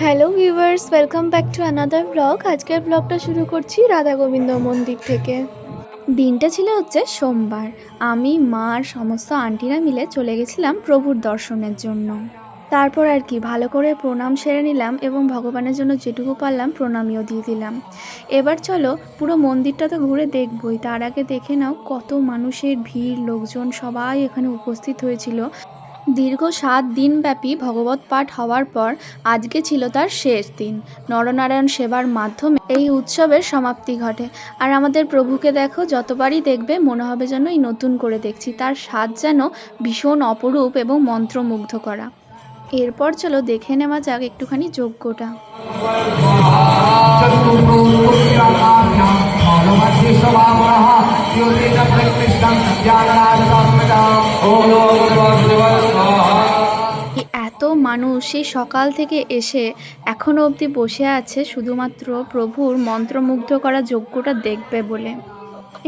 Hello viewers welcome back to another blog আজকের ব্লগটা শুরু করছি রাধা গোবিন্দ মন্দির থেকে। দিনটা ছিল হচ্ছে সোমবার। আমি, মা আর সমস্ত আন্টিরা মিলে চলে গেছিলাম প্রভুর দর্শনের জন্য। তারপর আর কি, ভালো করে প্রণাম সেরে নিলাম এবং ভগবানের জন্য যেটুকু পারলাম প্রণামীও দিয়ে দিলাম। এবার চলো, পুরো মন্দিরটা তো ঘুরে দেখবই। তার আগে দেখে নাও কত মানুষের ভিড়, লোকজন সবাই এখানে উপস্থিত হয়েছিল। দীর্ঘ সাত দিনব্যাপী ভগবত পাঠ হওয়ার পর আজকে ছিল তার শেষ দিন। নরনারায়ণ সেবার মাধ্যমে এই উৎসবের সমাপ্তি ঘটে। আর আমাদের প্রভুকে দেখো যতবারই দেখবে মনে হবে যেন এই নতুন করে দেখছি। তার স্বাদ যেন ভীষণ অপরূপ এবং মন্ত্রমুগ্ধ করা। এরপর চলো দেখে নেওয়া যাক একটুখানি যজ্ঞটা। এই এত মানুষ সেই সকাল থেকে এসে এখনও অবধি বসে আছে শুধুমাত্র প্রভুর মন্ত্রমুগ্ধ করা যজ্ঞটা দেখবে বলে।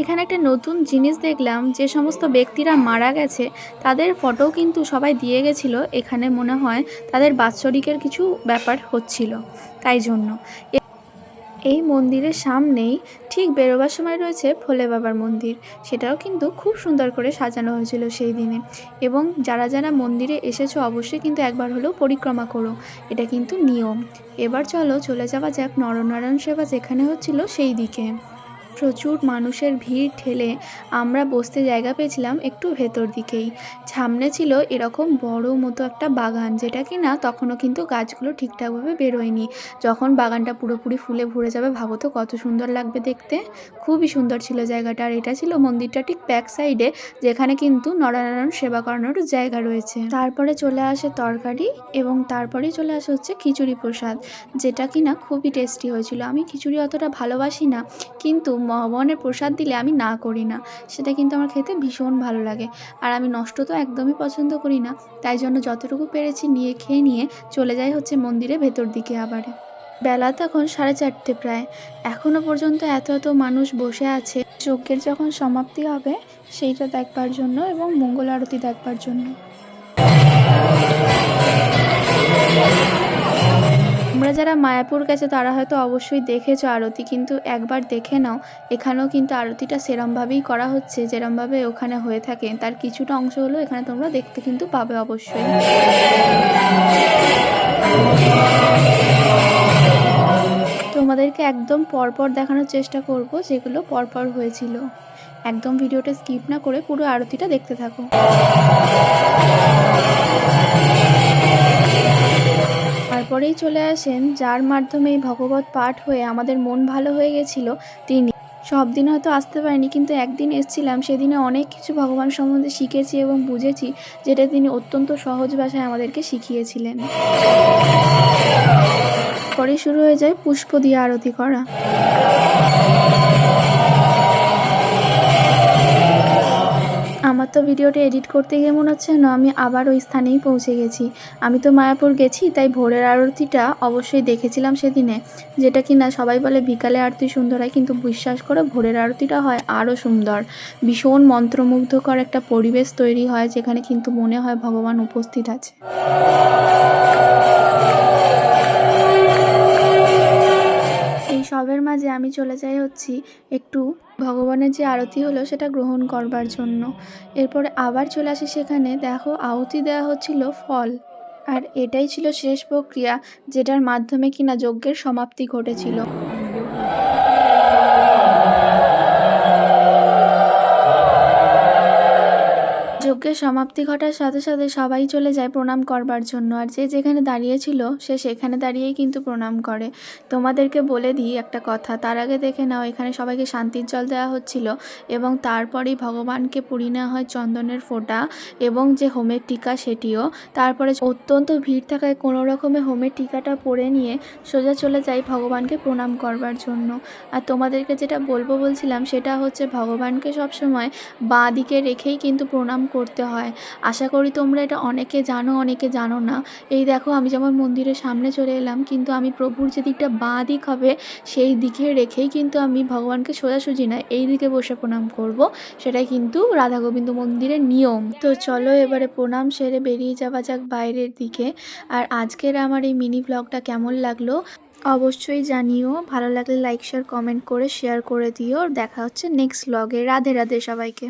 এখানে একটা নতুন জিনিস দেখলাম, যে সমস্ত ব্যক্তিরা মারা গেছে, তাদের ফটো কিন্তু সবাই দিয়ে গেছিল। এখানে মনে হয় তাদের বাৎসরিকের কিছু ব্যাপার হচ্ছিল, তাই জন্য। এই মন্দিরের সামনেই ঠিক বেরোবার সময় রয়েছে ভোলে বাবার মন্দির। সেটাও কিন্তু খুব সুন্দর করে সাজানো হয়েছিল সেই দিনে। এবং যারা যারা মন্দিরে এসেছ অবশ্যই কিন্তু একবার হলেও পরিক্রমা করো। এটা কিন্তু নিয়ম। এবার চলো চলে যাওয়া যাক নরনারায়ণ সেবা যেখানে হচ্ছিল সেই দিকে। প্রচুর মানুষের ভিড় ঠেলে আমরা বসতে জায়গা পেয়েছিলাম একটু ভেতর দিকেই। সামনে ছিল এরকম বড় মতো একটা বাগান, যেটা কি না তখনও কিন্তু গাছগুলো ঠিকঠাকভাবে বেরোয়নি। যখন বাগানটা পুরোপুরি ফুলে ভরে যাবে, ভাবো তো কত সুন্দর লাগবে দেখতে। খুবই সুন্দর ছিল জায়গাটা, আর এটা ছিল মন্দিরটা ঠিক ব্যাক সাইডে যেখানে কিন্তু নরনারায়ণ সেবা করানোর জায়গা রয়েছে। তারপরে চলে আসে তরকারি এবং তারপরেই চলে আসে হচ্ছে খিচুড়ি প্রসাদ, যেটা কি না খুবই টেস্টি হয়েছিল। আমি খিচুড়ি অতটা ভালোবাসি না, কিন্তু ভগবানের প্রসাদ দিলে আমি না করি না। সেটা কিন্তু আমার খেতে ভীষণ ভালো লাগে। আর আমি নষ্ট তো একদমই পছন্দ করি না। তাই জন্য যতটুকু পেরেছি নিয়ে খেয়ে নিয়ে চলে যাই হচ্ছে মন্দিরে ভেতর দিকে আবারে। বেলা তখন সাড়ে চারটে প্রায়। এখনও পর্যন্ত এত এত মানুষ বসে আছে। যজ্ঞের যখন সমাপ্তি হবে, সেইটা দেখবার জন্য এবং মঙ্গল আরতি দেখবার জন্য। তোমরা যারা মায়াপুর গেছে, তারা হয়তো অবশ্যই দেখেছ আরতি, কিন্তু একবার দেখে নাও। এখানেও কিন্তু আরতিটা সেরমভাবেই করা হচ্ছে, যেরমভাবে ওখানে হয়ে থাকে। তার কিছুটা অংশ হলো এখানে তোমরা দেখতে কিন্তু পাবে অবশ্যই। তোমাদেরকে একদম পরপর দেখানোর চেষ্টা করব, যেগুলো পরপর হয়েছিল। একদম ভিডিওটা স্কিপ না করে পুরো আরতিটা দেখতে থাকো। তারপরেই চলে আসেন, যার মাধ্যমেই ভগবত পাঠ হয়ে আমাদের মন ভালো হয়ে গেছিল তিনি। সব দিন হয়তো আসতে পারিনি, কিন্তু একদিন এসেছিলাম, সেদিনে অনেক কিছু ভগবান সম্বন্ধে শিখেছি এবং বুঝেছি, যেটা তিনি অত্যন্ত সহজ ভাষায় আমাদেরকে শিখিয়েছিলেন। পরে শুরু হয়ে যায় পুষ্প দিয়ে আরতি করা। তো ভিডিওটা এডিট করতে গিয়ে মনে হচ্ছে না আমি আবার ওই স্থানেই পৌঁছে গেছি। আমি তো মায়াপুর গেছি, তাই ভোরের আরতিটা অবশ্যই দেখেছিলাম সেদিনে। যেটা কি না সবাই বলে, বিকালে আরতি সুন্দর হয়, কিন্তু বিশ্বাস করে, ভোরের আরতিটা হয় আরও সুন্দর। ভীষণ মন্ত্রমুগ্ধকর একটা পরিবেশ তৈরি হয়, যেখানে কিন্তু মনে হয় ভগবান উপস্থিত আছে। সবের মাঝে আমি চলে যাই হচ্ছি একটু ভগবানের যে আরতি হলো সেটা গ্রহণ করবার জন্য। এরপরে আবার চলে আসি সেখানে। দেখো, আহুতি দেওয়া হচ্ছিল ফল। আর এটাই ছিল শেষ প্রক্রিয়া, যেটার মাধ্যমে কিনা যজ্ঞের সমাপ্তি ঘটেছিল। যজ্ঞের সমাপ্তি ঘটার সাথে সাথে সবাই চলে যায় প্রণাম করবার জন্য। আর যে যেখানে দাঁড়িয়েছিল সে সেখানে দাঁড়িয়েই কিন্তু প্রণাম করে। তোমাদেরকে বলে দিই একটা কথা, তার আগে দেখে নাও, এখানে সবাইকে শান্তির জল দেওয়া হচ্ছিল এবং তারপরেই ভগবানকে পুড়ি নেওয়া হয় চন্দনের ফোঁটা এবং যে হোমের টিকা সেটিও। তারপরে অত্যন্ত ভিড় থাকায় কোনো রকমে হোমের টিকাটা পরে নিয়ে সোজা চলে যাই ভগবানকে প্রণাম করবার জন্য। আর তোমাদেরকে যেটা বলব বলছিলাম, সেটা হচ্ছে ভগবানকে সবসময় বাঁ দিকে রেখেই কিন্তু প্রণাম করতে করতে হয়। আশা করি তোমরা এটা অনেকে জানো অনেকে জানো না। এই দেখো, আমি যেমন মন্দিরের সামনে চলে এলাম, কিন্তু আমি প্রভুর যে দিকটা বাঁ দিক হবে, সেই দিকে রেখেই কিন্তু আমি ভগবানকে সোজাসুজি না, এই দিকে বসে প্রণাম করব। সেটাই কিন্তু রাধা গোবিন্দ মন্দিরের নিয়ম। তো চলো এবারে প্রণাম সেরে বেরিয়ে যাওয়া যাক বাইরের দিকে। আর আজকের আমার এই মিনি ব্লগটা কেমন লাগল, অবশ্যই জানিও। ভালো লাগলে লাইক, শেয়ার, কমেন্ট করে, শেয়ার করে দিও। দেখা হচ্ছে নেক্সট ব্লগে। রাধে রাধে সবাইকে।